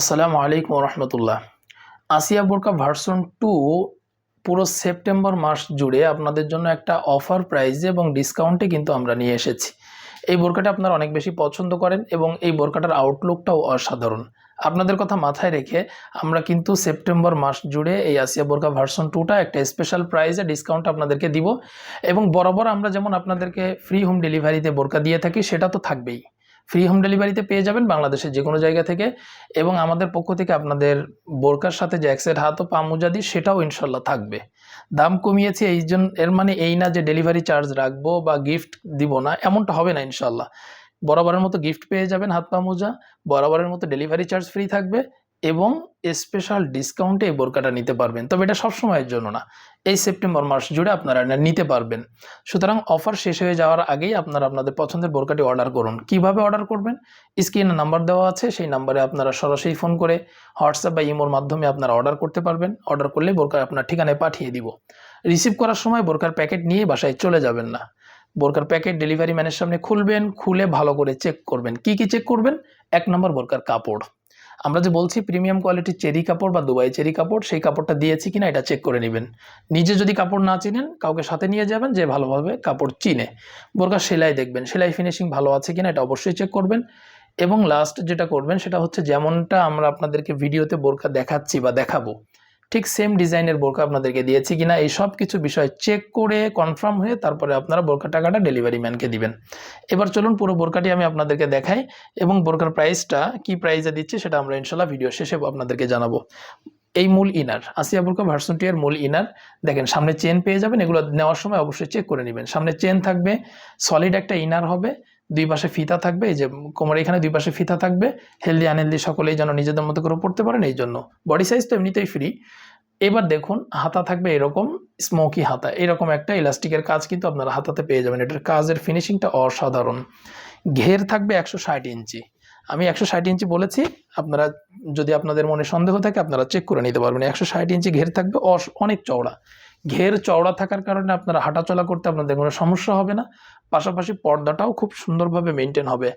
আসসালামু আলাইকুম রহমতুল্লাহ আসিয়া বোরকা ভার্সন টু পুরো সেপ্টেম্বর মাস জুড়ে আপনাদের জন্য একটা অফার প্রাইজে এবং ডিসকাউন্টে কিন্তু আমরা নিয়ে এসেছি। এই বোরকাটা আপনারা অনেক বেশি পছন্দ করেন এবং এই বোরকাটার আউটলুকটাও অসাধারণ। আপনাদের কথা মাথায় রেখে আমরা কিন্তু সেপ্টেম্বর মাস জুড়ে এই আসিয়া বোরকা ভার্সন টুটা একটা স্পেশাল প্রাইজে ডিসকাউন্ট আপনাদেরকে দিব এবং বরাবর আমরা যেমন আপনাদেরকে ফ্রি হোম ডেলিভারিতে বোরকা দিয়ে থাকি, সেটা তো থাকবেই। ফ্রি হোম ডেলিভারিতে পেয়ে যাবেন বাংলাদেশের যে কোনো জায়গা থেকে এবং আমাদের পক্ষ থেকে আপনাদের বোরকার সাথে যে এক সেট হাত ও পা মোজা দিই সেটাও ইনশাল্লাহ থাকবে। দাম কমিয়েছি এই জন্য এর মানে এই না যে ডেলিভারি চার্জ রাখব বা গিফট দিব না, এমনটা হবে না ইনশাল্লাহ বরাবরের মতো গিফট পেয়ে যাবেন হাত পা মোজা, বরাবরের মতো ডেলিভারি চার্জ ফ্রি থাকবে। এবং স্পেশাল ডিসকাউন্টে এই বোরকাটা নিতে পারবেন। তবে এটা সবসময়ের জন্য না। এই সেপ্টেম্বর মাস জুড়ে আপনারা নিতে পারবেন। সুতরাং অফার শেষ হয়ে যাওয়ার আগেই আপনারা আপনাদের পছন্দের বোরকাটি অর্ডার করুন। কীভাবে অর্ডার করবেন? স্ক্রিনে নাম্বার দেওয়া আছে। সেই নাম্বারে আপনারা সরাসরি ফোন করে হোয়াটসঅ্যাপ বা ইমোর মাধ্যমে আপনারা অর্ডার করতে পারবেন। অর্ডার করলে বোরকা আপনার ঠিকানায় পাঠিয়ে দিব। রিসিভ করার সময় বোরকার প্যাকেট নিয়ে বাসায় চলে যাবেন না। বোরকার প্যাকেট ডেলিভারি ম্যানের সামনে খুলবেন, খুলে ভালো করে চেক করবেন। কি কি চেক করবেন? এক নম্বর বোরকার কাপড়। আমরা যে বলছি প্রিমিয়াম কোয়ালিটির চেরি কাপড় বা দুবাই চেরি কাপড়, সেই কাপড়টা দিয়েছি কিনা এটা চেক করে নেবেন। নিজে যদি কাপড় না চিনেন, কাউকে সাথে নিয়ে যাবেন যে ভালোভাবে কাপড় চিনে। বোরকার সেলাই দেখবেন, সেলাই ফিনিশিং ভালো আছে কিনা এটা অবশ্যই চেক করবেন। এবং লাস্ট যেটা করবেন, সেটা হচ্ছে যেমনটা আমরা আপনাদেরকে ভিডিওতে বোরকা দেখাচ্ছি বা দেখাবো। ঠিক সেম ডিজাইনের বোরকা আপনাদেরকে দিয়েছি কিনা, এই সব কিছু বিষয় চেক করে কনফার্ম হয়ে তারপরে আপনারা বোরকা টাকাটা ডেলিভারি ম্যানকে দিবেন। এবার চলুন পুরো বোরকাটি আমি আপনাদেরকে দেখাই এবং বোরকার প্রাইসটা কি প্রাইসে দিচ্ছি সেটা আমরা ইনশাল্লাহ ভিডিও শেষে আপনাদেরকে জানাব। এই মূল ইনার আসিয়া বোরকা ভার্সন টু এর মূল ইনার দেখেন সামনে চেন পেয়ে যাবেন, এগুলো নেওয়ার সময় অবশ্যই চেক করে নেবেন। সামনে চেন থাকবে সলিড একটা ইনার হবে দুই পাশে ফিতা থাকবে, এই যে কোমর এখানে দুই পাশে ফিতা থাকবে হেলদি আনহেলদি সকলেই যেন নিজেদের মতো করে পড়তে পারেন, এই জন্য। বডি সাইজ তো এমনিতেই ফ্রি এবার দেখুন, হাতা থাকবে এরকম স্মোকি হাতা। এরকম একটা ইলাস্টিকের কাজ কিন্তু আপনারা হাতাতে পেয়ে যাবেন। এটার কাজের ফিনিশিংটা অসাধারণ। ঘের থাকবে একশো ষাট ইঞ্চি। আমি একশো ষাট ইঞ্চি বলেছি, আপনারা যদি আপনাদের মনে সন্দেহ থাকে, আপনারা চেক করে নিতে পারবেন। একশো ষাট ইঞ্চি ঘের থাকবে অনেক চওড়া। ঘের চওড়া থাকার কারণে আপনারা হাঁটাচলা করতে আপনাদের কোনো সমস্যা হবে না। পাশাপাশি পর্দাটাও খুব সুন্দরভাবে মেনটেন হবে।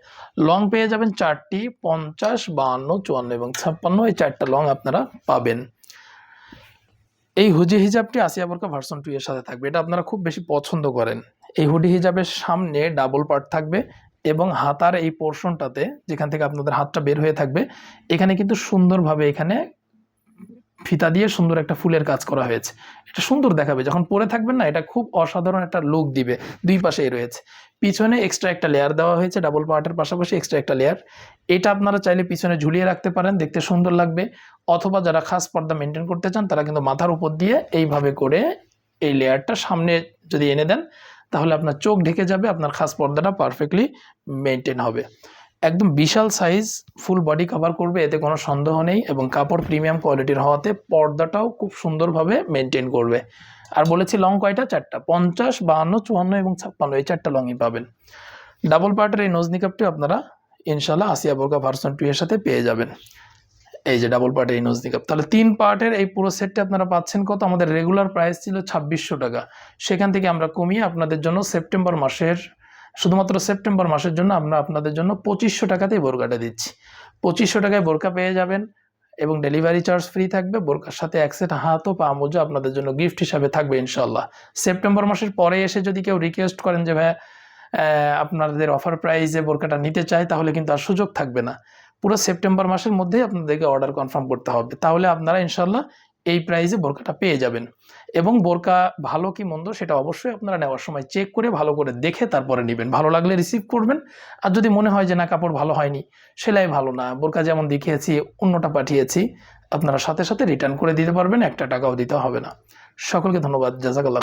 লং পেয়ে যাবেন চারটি, পঞ্চাশ, বাহান্ন, চুয়ান্ন এবং ছাপ্পান্ন। এই চারটা লং আপনারা পাবেন। এই হুজি হিজাবটি আসিয়া বোরকা ভার্সন টু এর সাথে থাকবে। এটা আপনারা খুব বেশি পছন্দ করেন। এই হুডি হিজাবের সামনে ডাবল পার্ট থাকবে এবং হাতার এই পোর্শনটাতে যেখান থেকে আপনাদের হাতটা বের হয়ে থাকবে, এখানে কিন্তু সুন্দরভাবে এখানে ফিতা দিয়ে সুন্দর একটা ফুলের কাজ করা হয়েছে। এটা সুন্দর দেখাবে, যখন পরে থাকবেন না, এটা খুব অসাধারণ একটা লুক দিবে। দুই পাশেই রয়েছে। পিছনে এক্সট্রা একটা লেয়ার দেওয়া হয়েছে ডাবল পার্টের পাশাপাশি এক্সট্রা একটা লেয়ার এটা আপনারা চাইলে পিছনে ঝুলিয়ে রাখতে পারেন, দেখতে সুন্দর লাগবে। অথবা যারা খাস পর্দা মেনটেন করতে চান, তারা কিন্তু মাথার উপর দিয়ে এইভাবে করে এই লেয়ারটা সামনে যদি এনে দেন, তাহলে আপনার চোখ ঢেকে যাবে, আপনার খাস পর্দাটা পারফেক্টলি মেনটেন হবে। একদম বিশাল সাইজ ফুল বডি কভার করবে, এতে কোনো সন্দেহ নেই এবং কাপড় প্রিমিয়াম কোয়ালিটির হওয়াতে পর্দাটাও খুব সুন্দরভাবে মেনটেন করবে। আর বলেছি লং কয়টা? চারটা। পঞ্চাশ, বাহান্ন, চুয়ান্ন এবং ছাপ্পান্ন, এই চারটা লংই পাবেন। ডাবল পার্টের এই নজনি কাপটি আপনারা ইনশাল্লাহ আসিয়া বোরকা ভার্সন টু এর সাথে পেয়ে যাবেন। এই যে ডাবল পার্টের এই নজনি কাপ তাহলে তিন পার্টের এই পুরো সেটটি আপনারা পাচ্ছেন কত? আমাদের রেগুলার প্রাইস ছিল ছাব্বিশশো টাকা। সেখান থেকে আমরা কমিয়ে আপনাদের জন্য সেপ্টেম্বর মাসের শুধুমাত্র সেপ্টেম্বর মাসের জন্য আমরা আপনাদের জন্য পঁচিশশো টাকাতেই বোরকাটা দিচ্ছি। পঁচিশশো টাকায় বোরকা পেয়ে যাবেন এবং ডেলিভারি চার্জ ফ্রি থাকবে। বোরকার সাথে এক সেট হাত ও পা মোজা আপনাদের জন্য গিফট হিসাবে থাকবে ইনশাল্লাহ সেপ্টেম্বর মাসের পরে এসে যদি কেউ রিকোয়েস্ট করেন যে ভাই আপনাদের অফার প্রাইসে বোরকাটা নিতে চায় তাহলে কিন্তু আর সুযোগ থাকবে না। পুরো সেপ্টেম্বর মাসের মধ্যেই আপনাদেরকে অর্ডার কনফার্ম করতে হবে। তাহলে আপনারা ইনশাল্লাহ এই প্রাইজে বোরকাটা পেয়ে যাবেন। এবং বোরকা ভালো কি মন্দ সেটা অবশ্যই আপনারা নেওয়ার সময় চেক করে ভালো করে দেখে তারপরে নেবেন। ভালো লাগলে রিসিভ করবেন, আর যদি মনে হয় যে না, কাপড় ভালো হয়নি, সেলাই ভালো না বোরকা যেমন দেখিয়েছি, অন্যটা পাঠিয়েছি, আপনারা সাথে সাথে রিটার্ন করে দিতে পারবেন, একটা টাকাও দিতে হবে না। সকলকে ধন্যবাদ, জাজাকাল্লাহ।